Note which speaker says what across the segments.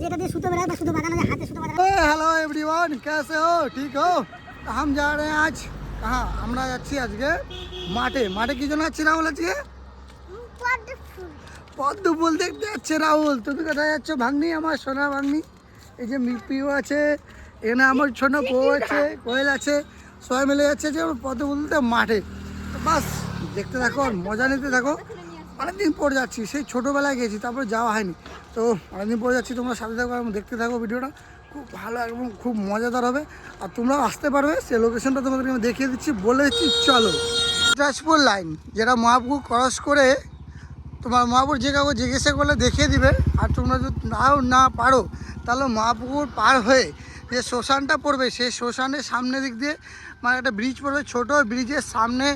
Speaker 1: যেটা দিয়ে সুতো বেড়ায় বা সুতো বাঁধানো যায়, হাতে সুতো বাঁধানো
Speaker 2: হ্যালো এভরিওয়ান কেসে হো ঠিক হো হাম যা রে আজ হ্যাঁ আমরা যাচ্ছি আজকে মাঠে। মাঠে কি জন্য যাচ্ছি রাহুল আজকে? পদ্ম ফুল দেখতে যাচ্ছে রাহুল। তুমি কোথায় যাচ্ছ? ভাগ্নি, আমার সোনা ভাগ্নি। এই যে মিপিও আছে এখানে আমার ছোট বউ আছে, কোয়েল আছে, সবাই মিলে যাচ্ছে যে পদ্ম ফুলতে মাঠে। বাস, দেখতে থাকো মজা নিতে থাকো। অনেকদিন পর যাচ্ছি, সেই ছোটোবেলায় গেছি, তারপরে যাওয়া হয়নি। তো অনেকদিন পর যাচ্ছি, তোমরা সাথে থাকো এবং দেখতে থাকো ভিডিওটা। খুব ভালো এবং খুব মজাদার হবে। আর তোমরাও আসতে পারবে, সে লোকেশনটা তোমাদেরকে আমি দেখিয়ে দিচ্ছি, বলে দিচ্ছি, চলো। রাজপুর লাইন যেটা মহাপুর ক্রস করে তোমার মহাপুর যে কাউকে জিজ্ঞাসা করলে দেখিয়ে দিবে। আর তোমরা যদি নাও না পারো, তাহলে মহাপুকুর পার হয়ে যে শ্মশানটা পড়বে, সেই শ্মশানের সামনে দিক দিয়ে মানে একটা ব্রিজ পড়বে, ছোট ব্রিজের সামনে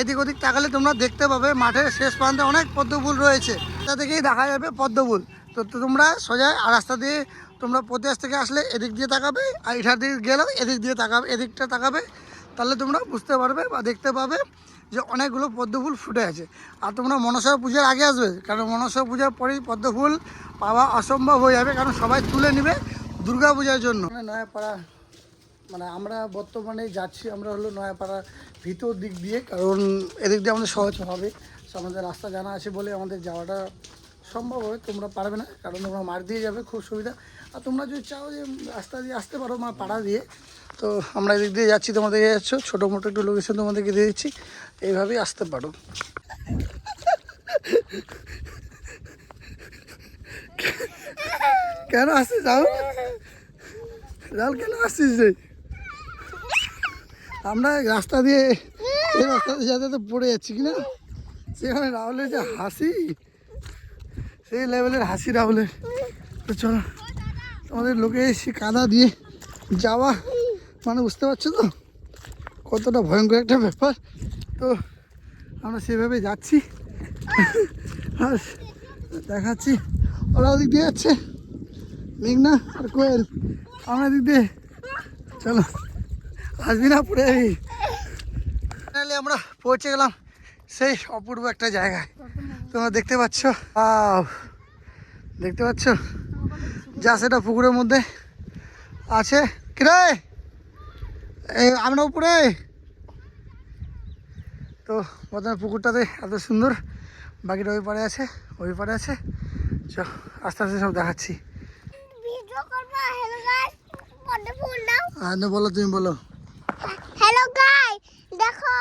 Speaker 2: এদিক ওদিক তাকালে তোমরা দেখতে পাবে মাঠের শেষ প্রান্তে অনেক পদ্মফুল রয়েছে। তা থেকেই দেখা যাবে পদ্মফুল। তো তোমরা সোজা রাস্তা দিয়ে তোমরা প্রতিহাস থেকে আসলে এদিক দিয়ে তাকাবে আর এটার দিকে গেলেও এদিক দিয়ে তাকাবে, এদিকটা তাকাবে। তাহলে তোমরা বুঝতে পারবে বা দেখতে পাবে যে অনেকগুলো পদ্মফুল ফুটে আছে। আর তোমরা মনসা পূজার আগে আসবে, কারণ মনসা পূজার পরেই পদ্মফুল পাওয়া অসম্ভব হয়ে যাবে, কারণ সবাই তুলে নেবে। দুর্গা পূজার জন্য নয়াপাড়া মানে আমরা বর্তমানে যাচ্ছি, আমরা হলো নয়াপাড়া ভিতর দিক দিয়ে, কারণ এদিক দিয়ে আমাদের সহজ হবে। আমাদের রাস্তা জানা আছে বলে আমাদের যাওয়াটা সম্ভব হবে, তোমরা পারবে না, কারণ তোমরা মাঠ দিয়ে যাবে, খুব সুবিধা। আর তোমরা যদি চাও যে রাস্তা দিয়ে আসতে পারো মা পাড়া দিয়ে, তো আমরা এদিক দিয়ে যাচ্ছি তোমাদের যাচ্ছ, ছোটো মোটো একটু লোকেশন তোমাদেরকে দিয়ে দিচ্ছি, এইভাবেই আসতে পারো। কেন আসছিস রাহুল রাহুল কেন আসছিস রে? আমরা রাস্তা দিয়ে, এই রাস্তা দিয়ে যাতে পড়ে যাচ্ছি কিনা সেখানে রাহুলের যে হাসি, সেই লেভেলের হাসি রাহুলের। তো চলো, তোমাদের লোকে এসে কাদা দিয়ে যাওয়া মানে বুঝতে পারছ তো? কতটা ভয়ঙ্কর একটা ব্যাপার। তো আমরা সেভাবে যাচ্ছি। আর দেখাচ্ছি, ওরা ওদিক দিয়ে যাচ্ছে। মেঘনা, আর কোয়েল। আমরা দিক দিয়ে চলো আসবি না পড়ে আমরা পৌঁছে গেলাম সেই অপূর্ব একটা জায়গায়। তোমরা দেখতে পাচ্ছ! দেখতে পাচ্ছ? যা সেটা পুকুরের মধ্যে আছে। কিরে এই আমরা উপরে। তো প্রথমে পুকুরটাতে এত সুন্দর। বাকিটা ওই পারে আছে, ওই পারে আছে। চ, আস্তে আস্তে সব দেখাচ্ছি।
Speaker 1: দাও
Speaker 2: আর বলো তুমি বলো।
Speaker 1: হ্যালো গাই দেখো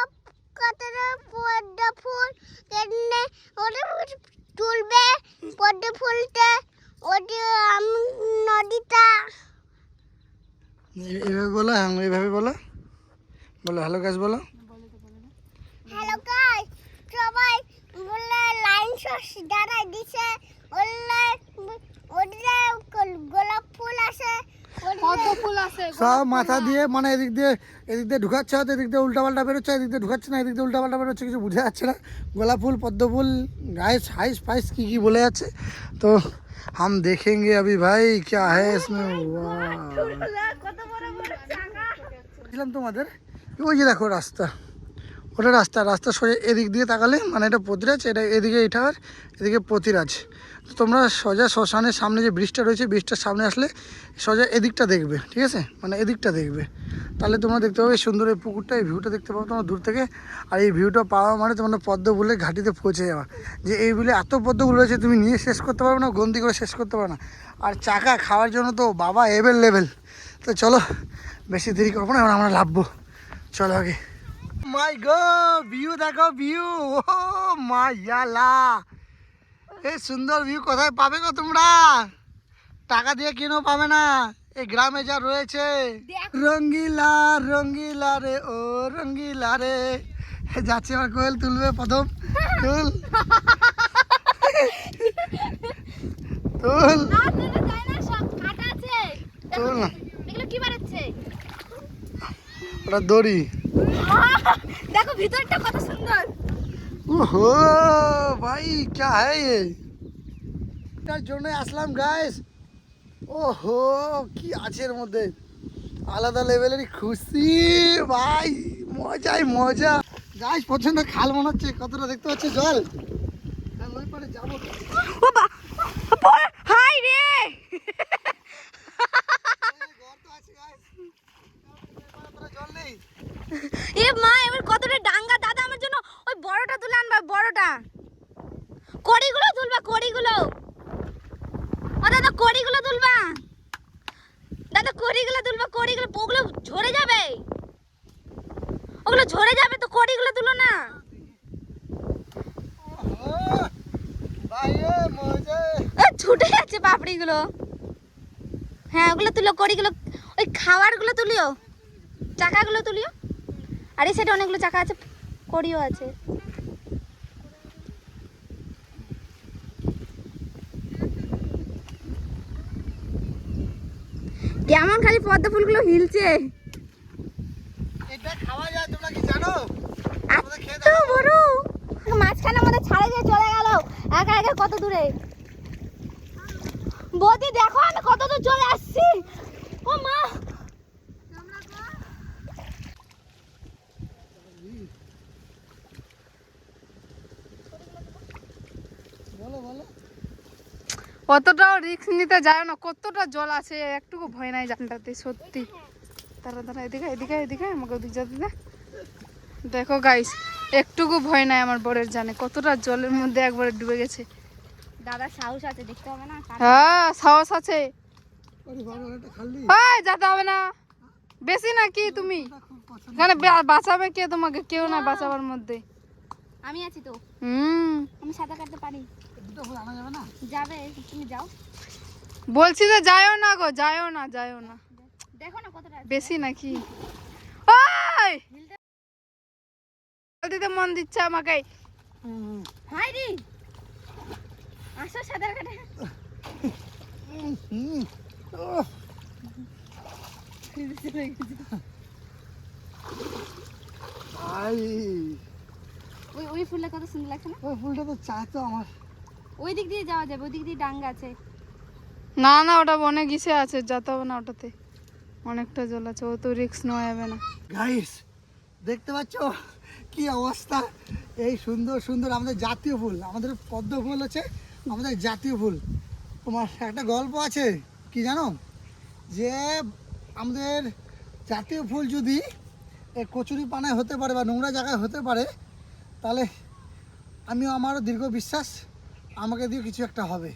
Speaker 1: কতটা পদ্ম ফুল কেনে ওটা তুলবে পদ্ম ফুলটা ওটি আমি নদীটা।
Speaker 2: এ- এইভাবে বলো হ্যাঁ এইভাবে বলো। বলো হ্যালো গাছ বলো।
Speaker 1: হ্যালো গাই সবাই বললে লাইন শস দাঁড়াই দিছে। বললে গোলাপ ফুল আছে কত ফুল আছে
Speaker 2: সব মাথা দিয়ে মানে এদিক দিয়ে এদিক দিয়ে ঢুকাচ্ছে হয়তো এদিক দিয়ে উল্টা পাল্টা বেরোচ্ছে এদিক দিয়ে ঢুকাচ্ছে না এদিক দিয়ে উল্টা পাল্টা বেরোচ্ছে কিছু বুঝে যাচ্ছে না গোলাপ ফুল পদ্ম ফুল গাইস হাইস ফাইস কী কী বলে যাচ্ছে তো हम देखेंगे अभी भाई क्या है इसमें वाह
Speaker 1: কত বড় বড় চাকা
Speaker 2: বলছিলাম তোমাদের ওই যে দেখো রাস্তা ওটা রাস্তা রাস্তা সোজা এদিক দিয়ে তাকালে মানে এটা প্রতিরাজ এটা এদিকে ইটার এদিকে প্রতিরাজ তো তোমরা সোজা শ্মশানের সামনে যে ব্রিজটা রয়েছে ব্রিজটার সামনে আসলে সোজা এদিকটা দেখবে, ঠিক আছে? মানে এদিকটা দেখবে। তাহলে তোমরা দেখতে পাবে সুন্দর এই পুকুরটা, এই ভিউটা দেখতে পাবো তোমার দূর থেকে। আর এই ভিউটা পাওয়া মানে তোমরা পদ্ম বলে ঘাটিতে পৌঁছে যাওয়া যে এই বলে এত পদ্মগুলো রয়েছে, তুমি নিয়ে শেষ করতে পারবে না গন্দি করে শেষ করতে পারবে না। আর চাকা খাওয়ার জন্য তো বাবা এভেল লেভেল তো চলো, বেশি দেরি করব না, এবার আমরা লাভবো চলো আগে। মাই গো ভিউ দেখো ভিউ ও মাইয়ালা এই সুন্দর ভিউ কোথায় পাবে গো তোমরা? টাকা দিয়ে কিনেও পাবে না। এই গ্রামে যা রয়েছে। রঙ্গিলা রঙ্গিলা রে ও রঙ্গিলা রে। যাচ্ছে আমার কোয়েল তুলবে প্রথম। তুল। তুল। না ওটা দড়ি।
Speaker 1: দেখো ভিতরটা কত সুন্দর।
Speaker 2: ওহো ভাই क्या है ये এটার জন্য আসলাম গাইস ওহো কি আছে এর মধ্যে আলাদা লেভেলেরই খুশি ভাই মজাই মজা গাইস পছন্দ খাল মনে হচ্ছে কতটা দেখতে পাচ্ছে জল হ্যাঁ, ওই পারে যাবো
Speaker 3: তো কড়িগুলো তুলো না। ছুটে যাচ্ছে পাপড়িগুলো। হ্যাঁ ওগুলো তুলো, কড়িগুলো, ওই খাবারগুলো তুলিও। চাকাগুলো তুলিও। আর এই সাইডে অনেকগুলো চাকা আছে, কড়িও আছে। কেমন খালি পদ্ম ফুলগুলো হিলছে।
Speaker 2: এটা খাওয়া যায় তোমরা কি জানো? আমাদের
Speaker 3: বড় মাঝখানে মধ্যে ছাড়ে দিয়ে চলে গেল একা একা কত দূরে? বৌদি দেখো আমি কত দূর চলে আসছি। ও মা!
Speaker 2: বলো বলো।
Speaker 4: অতটাও রিস্ক নিতে যায় না কতটা জল আছে একটুকু ভয় নাই জানটাতে সত্যি। তারা তারা এদিকে এদিকে এদিকে আমাকে ওদিক যেতে দে। দেখো গাইস একটুকু ভয় নাই আমার বরের জানে। কতটা জলের মধ্যে একবারে ডুবে গেছে।
Speaker 3: দাদা সাহস আছে দেখতে হবে না
Speaker 4: হ্যাঁ সাহস আছে। ওই যেতে হবে না। বেশি না কি তুমি? এখানে বাঁচাবে কে তোমাকে? কেউ না বাঁচাবার মধ্যে।
Speaker 3: আমি আছি তো।
Speaker 4: হুম।
Speaker 3: আমি সাঁতার কাটতে পারি।
Speaker 2: যাবে না?
Speaker 3: যাবে তুমি যাও।
Speaker 4: বলছি যে যাইও না গো যাইও না যাইও না।
Speaker 3: দেখো না কতটা
Speaker 4: বেশি নাকি? ওই! দিতে মন দিচ্ছে আমাকে।
Speaker 3: হাই রি! আসো কাটে। ওই ওই ফুলটা কত সুন্দর লাগছে না?
Speaker 2: ওই ফুলটা তো চাই তো আমার।
Speaker 3: ওই দিক দিয়ে যাওয়া যাবে ওই দিক দিয়ে ডাঙ্গা আছে।
Speaker 4: না না ওটা বনে গিসে আছে যেতে হবে না ওটাতে। অনেকটা জল আছে ও তো রিক্স নেওয়া যাবে না।
Speaker 2: গাইস দেখতে পাচ্ছ? কি অবস্থা? এই সুন্দর সুন্দর আমাদের জাতীয় ফুল, আমাদের পদ্ম ফুল হচ্ছে আমাদের জাতীয় ফুল। তোমার একটা গল্প আছে, কি জানো? যে আমাদের জাতীয় ফুল যদি কচুরি পানায় হতে পারে বা নোংরা জায়গায় হতে পারে, তাহলে আমিও আমারও দীর্ঘ বিশ্বাস, আমাকে দিয়ে কিছু একটা হবে।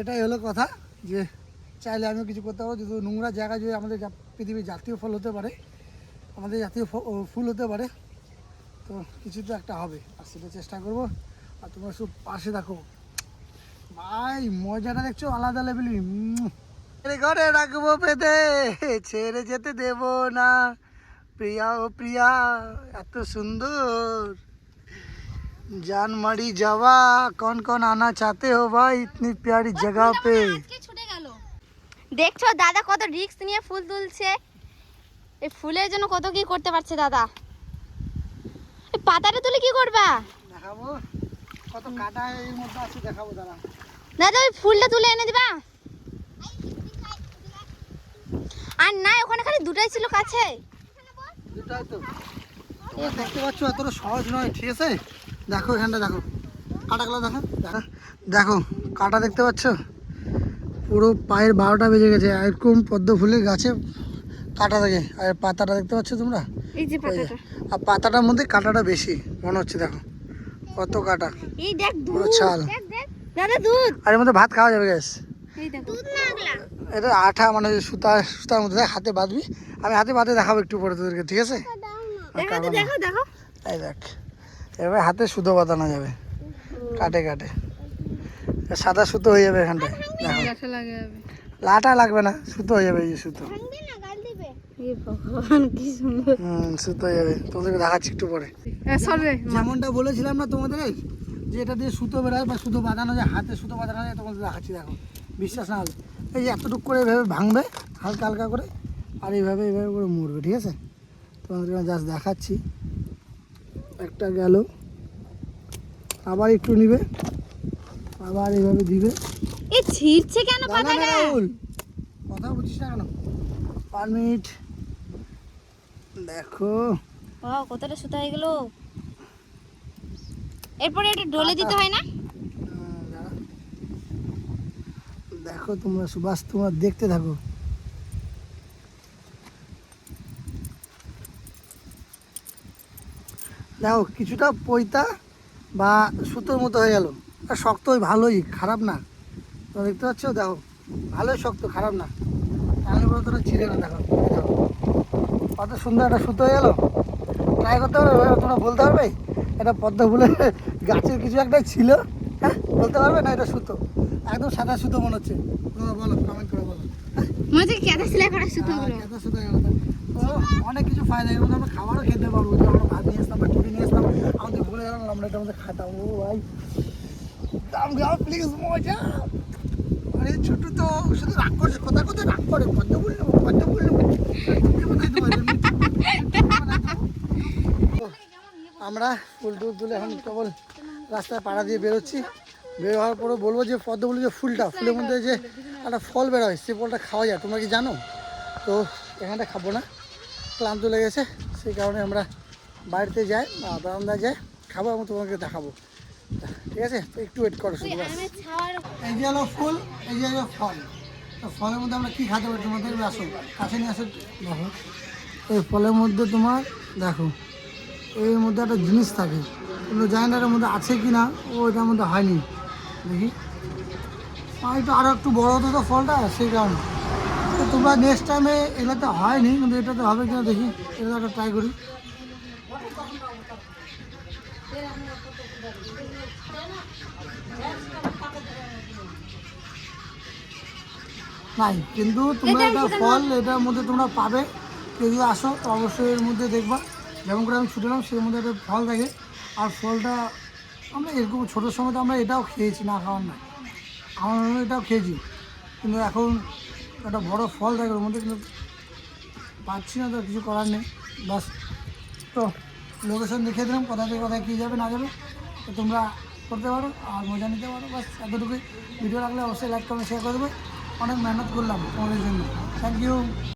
Speaker 2: এটাই হলো কথা, যে চাইলে আমিও কিছু করতে পারব। যদি নোংরা জায়গা যদি আমাদের পৃথিবীর জাতীয় ফল হতে পারে আমাদের জাতীয় ফুল হতে পারে তো কিছু তো একটা হবে। আর সেটা চেষ্টা করব। আর তোমরা সব পাশে দেখো ভাই মজাটা দেখছ? আলাদা লেভেলই ঘরে রাখব পেতে ছেড়ে যেতে দেব না। প্রিয়া ও প্রিয়া এত সুন্দর। জান মারি যাওয়া কন কন আনা চাতে হো ভাই ইতনি
Speaker 3: প্যারি জগা পে। দেখছ দাদা কত রিস্ক নিয়ে ফুল তুলছে। এই ফুলের জন্য কত কি করতে পারছে দাদা? এই পাতাটা তুলে কি করবা?
Speaker 2: দেখাবো। কত কাটা এর মধ্যে আছে দেখাবো দাঁড়া
Speaker 3: দাদা ওই ফুলটা তুলে এনে দিবা। আর না ওখানে খালি দুটাই ছিল কাছে।
Speaker 2: দুটাই তো। দেখতে পাচ্ছ এতটা সহজ নয় ঠিক আছে? দেখো এখানটা দেখো। কাটাগুলো দেখো দেখো। দেখো কাটা দেখতে পাচ্ছ? পুরো পায়ের বারোটা বেজে গেছে এরকম পদ্ম ফুলের গাছে কাটা থাকে। আর পাতাটা দেখতে পাচ্ছ তোমরা?
Speaker 4: এই যে
Speaker 2: ওই আর পাতাটার মধ্যে কাটাটা বেশি মনে হচ্ছে দেখো। কত কাটা।
Speaker 3: এই দেখ
Speaker 2: পুরো ছাল।
Speaker 3: দেখ দেখ। দাদা দুধ।
Speaker 2: আর এর মধ্যে ভাত খাওয়া যাবে গ্যাস
Speaker 3: এই দেখো। দুধ না আগলা
Speaker 2: এটা আঠা মানে সুতা সুতার মধ্যে দেখ, হাতে বাঁধবি। আমি হাতে বাঁধে দেখাবো একটু পরে তোদেরকে ঠিক আছে? এই দেখ এবার হাতে সুতো বাঁধানো যাবে। কাটে কাটে। সাদা সুতো হয়ে যাবে এখানটায়। লাটা লাগবে না সুতো হয়ে যাবে এই সুতো। সুতো হয়ে যাবে। তোদেরকে দেখাচ্ছি একটু পরে। যেমনটা বলেছিলাম না তোমাদের যে এটা দিয়ে সুতো বেরোয় বা সুতো বাঁধানো যায় হাতে সুতো বাঁধানো যায় তোমাদের দেখাচ্ছি দেখো। বিশ্বাস না হলে। এই যে এতটুকু করে এভাবে ভাঙবে হালকা হালকা করে আর এইভাবে এইভাবে করে মুড়বে ঠিক আছে? তোমাদেরকে জাস্ট দেখাচ্ছি। একটা গেল। আবার একটু নিবে আবার এইভাবে দিবে।
Speaker 3: এই ছিঁড়ছে কেন পাতাটা?
Speaker 2: রাহুল। কথা বুঝিস না কেন? পাঁচ মিনিট। দেখো।
Speaker 3: ও কতটা সুতা হয়ে গেল। এরপরে এটা ডলে দিতে হয় না?
Speaker 2: দেখো তোমরা সুভাষ তোমরা দেখতে থাকো। দেখো কিছুটা পৈতা বা সুতোর মতো হয়ে গেল। আর শক্ত ভালোই খারাপ না। তো দেখতে পাচ্ছ? দেখো ভালোই শক্ত খারাপ না। বলো তোরা ছিঁড়ে না দেখো। কত সুন্দর একটা সুতো হয়ে গেলো। ট্রাই করতে পারবে? তোমরা বলতে পারবে? এটা পদ্ম ফুলের গাছের কিছু একটা ছিল হ্যাঁ? বলতে পারবে না এটা সুতো? একদম সাদা সুতো মনে হচ্ছে। তোমরা বলো কমেন্ট করে বলো।
Speaker 3: মনে হচ্ছে কেদা সেলাই করা সুতোগুলো
Speaker 2: হ্যাঁ, কেদা সুতো। তো অনেক কিছু ফায়দা এর মধ্যে আমরা খাবারও খেতে পারব যে আমরা ভাত নিয়ে আসতাম বা টিফিন নিয়ে আসতাম। আমাদের ভুলে গেলাম আমরা এটা আমাদের খাতাম। ও ভাই। দাম গাও প্লিজ মজা। আরে ছোট তো শুধু রাগ করছে কোথায় কোথায় রাগ করে পদ্ম ফুল নেব পদ্ম ফুল নেব। মিথ্যে বানাইতে পারে, মিথ্যে- মিথ্যে বানাইতে পারে। তো আমরা ফুল টুল তুলে এখন কেবল রাস্তায় পাড়া দিয়ে বেরোচ্ছি। বের হওয়ার পরে বলব যে পদ্ম ফুলের যে ফুলটা ফুলের মধ্যে যে একটা ফল বেরোয় সেই ফলটা খাওয়া যায়। তোমরা কি জানো? তো এখানটা খাব না। ক্লান্ত লেগেছে সেই কারণে আমরা বাড়িতে যাই বা বারান্দায় যাই খাব এবং তোমাকে দেখাবো। ঠিক আছে? তো একটু ওয়েট করো শুধু এই যে হলো ফুল এই যে হলো ফল। তো ফলের মধ্যে আমরা কী খাতে পারি তোমাদের আসো। কাছে নিয়ে আসো দেখো। এই ফলের মধ্যে তোমার দেখো এর মধ্যে একটা জিনিস থাকে। কিন্তু জানি না এটার মধ্যে আছে কি না? ও এটার মধ্যে হয়নি। দেখি। একটু আরও একটু বড় হতো তো ফলটা সেই কারণে। তো তোমরা নেক্সট টাইমে এগুলোতে হয়নি কিন্তু এটাতে হবে কিনা দেখি। এটা একটা ট্রাই করি। নাই কিন্তু তোমরা এটা ফল এটার মধ্যে তোমরা পাবে। কেউ যদি আসো তো অবশ্যই এর মধ্যে দেখবা। যেমন করে আমি ছুটলাম সেই মধ্যে একটা ফল থাকে আর ফলটা আমরা এরকম ছোটোর সময় তো আমরা এটাও খেয়েছি না খাওয়ার না আমরা এটাও খেয়েছি। কিন্তু এখন একটা বড় ফল থাকে ওর মধ্যে কিন্তু পাচ্ছি না তো কিছু করার নেই। বাস তো লোকেশন দেখিয়ে দিলাম, কোথায় থেকে কোথায় কী যাবে, না যাবে, তো তোমরা করতে পারো আর মজা নিতে পারো। বাস এতটুকুই। ভিডিও লাগলে অবশ্যই লাইক কমেন্ট শেয়ার করে দেবে। অনেক মেহনত করলাম তোমাদের জন্য। Thank you